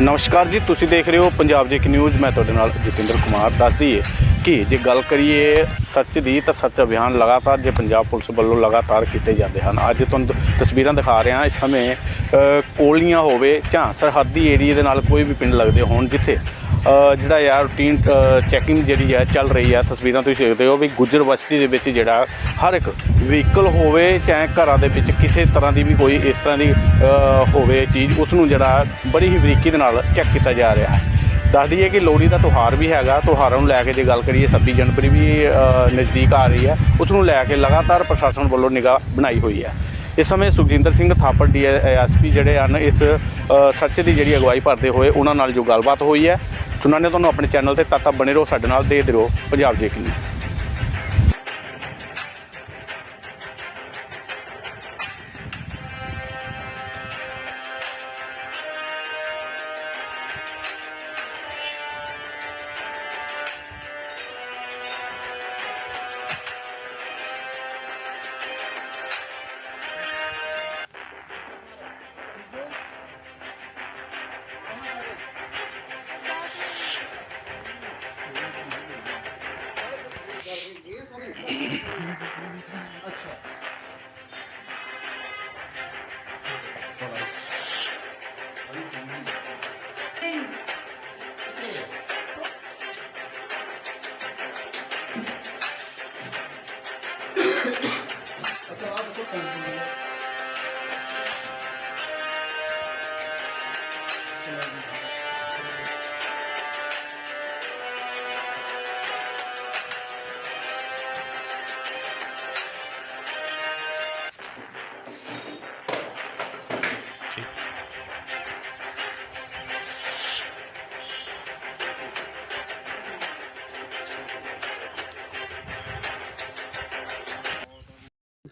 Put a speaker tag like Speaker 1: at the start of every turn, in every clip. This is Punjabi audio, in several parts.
Speaker 1: ਨਮਸਕਾਰ ਜੀ, ਤੁਸੀਂ ਦੇਖ ਰਹੇ ਹੋ ਪੰਜਾਬ ਜੀ ਨਿਊਜ਼ ਮੈਂ ਤੁਹਾਡੇ ਨਾਲ ਜਤਿੰਦਰ ਕੁਮਾਰ ਦੱਸਦੀ ਹੈ ਕਿ ਜੇ ਗੱਲ ਕਰੀਏ ਸੱਚ ਦੀ ਤਾਂ ਸੱਚ ਅਭਿਆਨ ਲਗਾਤਾਰ ਜੇ ਪੰਜਾਬ ਪੁਲਿਸ ਵੱਲੋਂ ਲਗਾਤਾਰ ਕੀਤੇ ਜਾਂਦੇ ਹਨ। ਅੱਜ ਤੁਹਾਨੂੰ ਤਸਵੀਰਾਂ ਦਿਖਾ ਰਿਹਾ ਇਸ ਸਮੇਂ ਕੋਲੀਆਂ ਹੋਵੇ ਜਾਂ ਸਰਹੱਦੀ ਏਰੀਏ ਦੇ ਨਾਲ ਕੋਈ ਵੀ ਪਿੰਡ ਲੱਗਦੇ ਹੋਣ ਜਿੱਥੇ ਜਿਹੜਾ ਯਾਰ ਰੂਟੀਨ ਚੈਕਿੰਗ ਜਿਹੜੀ ਹੈ, ਚੱਲ ਰਹੀ ਹੈ। ਤਸਵੀਰਾਂ ਤੁਸੀਂ ਦੇਖਦੇ ਹੋ ਵੀ ਗੁੱਜਰ ਬਸਤੀ ਦੇ ਵਿੱਚ ਜਿਹੜਾ ਹਰ ਇੱਕ ਵਹੀਕਲ ਹੋਵੇ ਚਾਹੇ ਘਰਾਂ ਦੇ ਵਿੱਚ ਕਿਸੇ ਤਰ੍ਹਾਂ ਦੀ ਵੀ ਕੋਈ ਇਸ ਤਰ੍ਹਾਂ ਦੀ ਹੋਵੇ ਚੀਜ਼, ਉਸ ਨੂੰ ਜਿਹੜਾ ਬੜੀ ਹੀ ਬਰੀਕੀ ਦੇ ਨਾਲ ਚੈੱਕ ਕੀਤਾ ਜਾ ਰਿਹਾ ਹੈ। ਦੱਸ ਦਈਏ ਕਿ ਲੋਹੜੀ ਦਾ ਤਿਉਹਾਰ ਵੀ ਹੈਗਾ, ਤਿਉਹਾਰਾਂ ਨੂੰ ਲੈ ਕੇ ਜੇ ਗੱਲ ਕਰੀਏ 26 ਜਨਵਰੀ ਵੀ ਨਜ਼ਦੀਕ ਆ ਰਹੀ ਹੈ। ਉਸ ਨੂੰ ਲੈ ਕੇ ਲਗਾਤਾਰ ਪ੍ਰਸ਼ਾਸਨ ਵੱਲੋਂ ਨਿਗਾਹ ਬਣਾਈ ਹੋਈ ਹੈ। ਇਸ ਸਮੇਂ ਸੁਖਜਿੰਦਰ ਸਿੰਘ ਥਾਪੜ ਡੀ ਐਸਪੀ ਜਿਹੜੇ ਹਨ, ਇਸ ਸੱਚ ਦੀ ਜਿਹੜੀ ਅਗਵਾਈ ਭਰਦੇ ਹੋਏ ਉਹਨਾਂ ਨਾਲ ਜੋ ਗੱਲਬਾਤ ਹੋਈ ਹੈ। ਸੁਣਾਣੇ ਤੁਹਾਨੂੰ ਆਪਣੇ ਚੈਨਲ ਤੇ ਤਦ ਤੱਕ ਬਣੇ ਰਹੋ, ਸਾਡੇ ਨਾਲ ਦੇਖਦੇ ਰਹੋ ਪੰਜਾਬ ਜੀ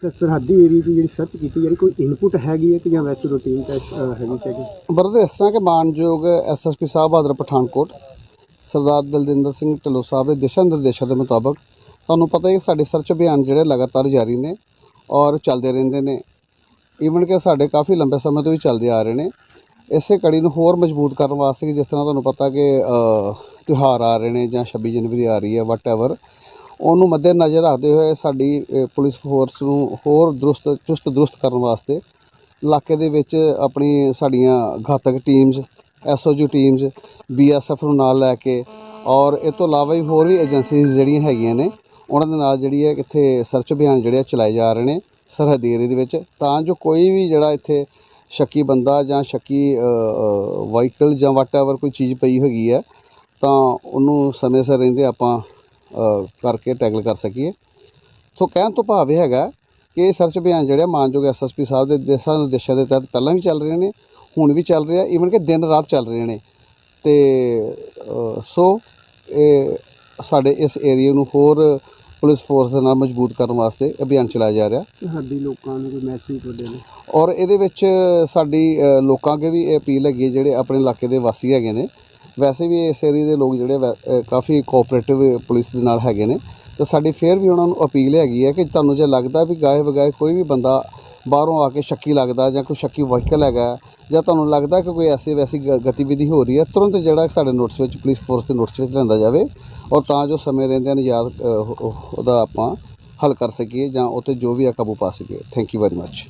Speaker 2: ਸਰ ਸਰਹੱਦੀ ਏਰੀਆ ਦੀ ਜਿਹੜੀ ਸਰਚ ਕੀਤੀ ਜਾ ਕੋਈ ਇਨਪੁਟ ਹੈਗੀ ਹੈ ਕਿ ਜਾਂ ਵੈਸੇ ਰੂਟੀਨ ਟੈਸਟ ਹੈਗੀ ਚੈਕਿੰਗ
Speaker 3: ਬਰਦਰ, ਇਸ ਤਰ੍ਹਾਂ ਕਿ ਮਾਨਯੋਗ ਐਸਐਸਪੀ ਸਾਹਿਬ ਬਹਾਦਰ ਪਠਾਨਕੋਟ, ਸਰਦਾਰ ਦਲਜਿੰਦਰ ਸਿੰਘ ਢਿੱਲੋਂ ਸਾਹਿਬ ਦੇ ਦਿਸ਼ਾ ਨਿਰਦੇਸ਼ਾਂ ਦੇ ਮੁਤਾਬਕ, ਤੁਹਾਨੂੰ ਪਤਾ ਹੈ ਕਿ ਸਾਡੇ ਸਰਚ ਅਭਿਆਨ ਜਿਹੜੇ ਲਗਾਤਾਰ ਜਾਰੀ ਨੇ ਔਰ ਚੱਲਦੇ ਰਹਿੰਦੇ ਨੇ। ਈਵਨ ਕਿ ਸਾਡੇ ਕਾਫੀ ਲੰਬੇ ਸਮੇਂ ਤੋਂ ਹੀ ਚੱਲਦੇ ਆ ਰਹੇ ਨੇ। ਇਸੇ ਕੜੀ ਨੂੰ ਹੋਰ ਮਜ਼ਬੂਤ ਕਰਨ ਵਾਸਤੇ ਕਿ ਜਿਸ ਤਰ੍ਹਾਂ ਤੁਹਾਨੂੰ ਪਤਾ ਕਿ ਤਿਉਹਾਰ ਆ ਰਹੇ ਨੇ ਜਾਂ 26 ਜਨਵਰੀ ਆ ਰਹੀ ਹੈ ਵਟਐਵਰ ਉਹਨੂੰ ਮੱਦੇ ਨਜ਼ਰ ਰੱਖਦੇ ਹੋਏ ਸਾਡੀ ਪੁਲਿਸ ਫੋਰਸ ਨੂੰ ਹੋਰ ਦਰੁਸਤ, ਚੁਸਤ ਦਰੁਸਤ ਕਰਨ ਵਾਸਤੇ ਇਲਾਕੇ ਦੇ ਵਿੱਚ ਆਪਣੀ ਸਾਡੀਆਂ ਘਾਤਕ ਟੀਮਸ ਐਸਓਜੀ ਟੀਮਸ ਬੀਐਸਐਫ ਨੂੰ ਨਾਲ ਲੈ ਕੇ ਔਰ ਇਹ ਤੋਂ ਇਲਾਵਾ ਵੀ ਹੋਰ ਵੀ ਏਜੰਸੀਜ਼ ਜਿਹੜੀਆਂ ਹੈਗੀਆਂ ਨੇ, ਉਹਨਾਂ ਦੇ ਨਾਲ ਜਿਹੜੀ ਹੈ ਇੱਥੇ ਸਰਚ ਅਭਿਆਨ ਜਿਹੜੇ ਚਲਾਏ ਜਾ ਰਹੇ ਨੇ ਸਰਹੱਦੀ ਏਰੀਏ ਦੇ ਵਿੱਚ। ਤਾਂ ਜੋ ਕੋਈ ਵੀ ਜਿਹੜਾ ਇੱਥੇ ਸ਼ੱਕੀ ਬੰਦਾ ਜਾਂ ਸ਼ੱਕੀ ਵਾਹੀਕਲ ਜਾਂ ਵਟਐਵਰ ਕੋਈ ਚੀਜ਼ ਪਈ ਹੈਗੀ ਹੈ, ਤਾਂ ਉਹਨੂੰ ਸਮੇਂ ਸਿਰ ਰਹਿੰਦੇ ਆਪਾਂ ਕਰਕੇ ਟੈਗਲ ਕਰ ਸਕੀਏ। ਸੋ ਕਹਿਣ ਤੋਂ ਭਾਵ ਇਹ ਹੈਗਾ ਕਿ ਇਹ ਸਰਚ ਅਭਿਆਨ ਜਿਹੜਾ ਮਾਨਯੋਗ ਐਸਐਸਪੀ ਸਾਹਿਬ ਦੇ ਦਿਸ਼ਾ ਨਿਰਦੇਸ਼ਾਂ ਦੇ ਤਹਿਤ ਪਹਿਲਾਂ ਵੀ ਚੱਲ ਰਹੇ ਨੇ ਹੁਣ ਵੀ ਚੱਲ ਰਿਹਾ ਈਵਨ ਕਿ ਦਿਨ ਰਾਤ ਚੱਲ ਰਹੇ ਨੇ। ਤੇ ਸੋ ਇਹ ਸਾਡੇ ਇਸ ਏਰੀਆ ਨੂੰ ਹੋਰ ਪੁਲਿਸ ਫੋਰਸ ਦੇ ਨਾਲ ਮਜ਼ਬੂਤ ਕਰਨ ਵਾਸਤੇ ਅਭਿਆਨ ਚਲਾਇਆ ਜਾ ਰਿਹਾ।
Speaker 2: ਸਰਹੱਦੀ ਲੋਕਾਂ ਨੂੰ ਕੋਈ ਮੈਸੇਜ ਤੁਹਾਡੇ ਨੇ
Speaker 3: ਔਰ ਇਹਦੇ ਵਿੱਚ ਸਾਡੀ ਲੋਕਾਂ ਅੱਗੇ ਵੀ ਇਹ ਅਪੀਲ ਹੈਗੀ ਹੈ ਜਿਹੜੇ ਆਪਣੇ ਇਲਾਕੇ ਦੇ ਵਾਸੀ ਹੈਗੇ ਨੇ ਵੈਸੇ ਵੀ ਇਸ ਏਰੀਏ ਦੇ ਲੋਕ ਜਿਹੜੇ ਵੈ- ਅ, ਕਾਫੀ ਕੋਆਪਰੇਟਿਵ ਪੁਲਿਸ ਦੇ ਨਾਲ ਹੈਗੇ ਨੇ। ਤਾਂ ਸਾਡੀ ਫੇਰ ਵੀ ਉਹਨਾਂ ਨੂੰ ਅਪੀਲ ਹੈਗੀ ਹੈ ਕਿ ਤੁਹਾਨੂੰ ਜੇ ਲੱਗਦਾ ਵੀ ਗਾਏ ਵਗਾਏ ਕੋਈ ਵੀ ਬੰਦਾ ਬਾਹਰੋਂ ਆ ਕੇ ਸ਼ੱਕੀ ਲੱਗਦਾ ਜਾਂ ਕੋਈ ਸ਼ੱਕੀ ਵਹੀਕਲ ਹੈਗਾ ਜਾਂ ਤੁਹਾਨੂੰ ਲੱਗਦਾ ਕਿ ਕੋਈ ਐਸੀ ਵੈਸੀ ਗ- ਗਤੀਵਿਧੀ ਹੋ ਰਹੀ ਹੈ ਤੁਰੰਤ ਜਿਹੜਾ ਸਾਡੇ ਨੋਟਿਸ ਵਿੱਚ ਪੁਲਿਸ ਫੋਰਸ ਦੇ ਨੋਟਿਸ ਵਿੱਚ ਲਿਆਂਦਾ ਜਾਵੇ ਔਰ ਤਾਂ ਜੋ ਸਮੇਂ ਰਹਿੰਦਿਆਂ ਨਿਜਾਤ ਅ, ਉਹ- ਉਹਦਾ ਆਪਾਂ ਹੱਲ ਕਰ ਸਕੀਏ ਜਾਂ ਉਹ 'ਤੇ ਜੋ ਵੀ ਆ ਕਾਬੂ ਪਾ ਸਕੀਏ। Thank you very much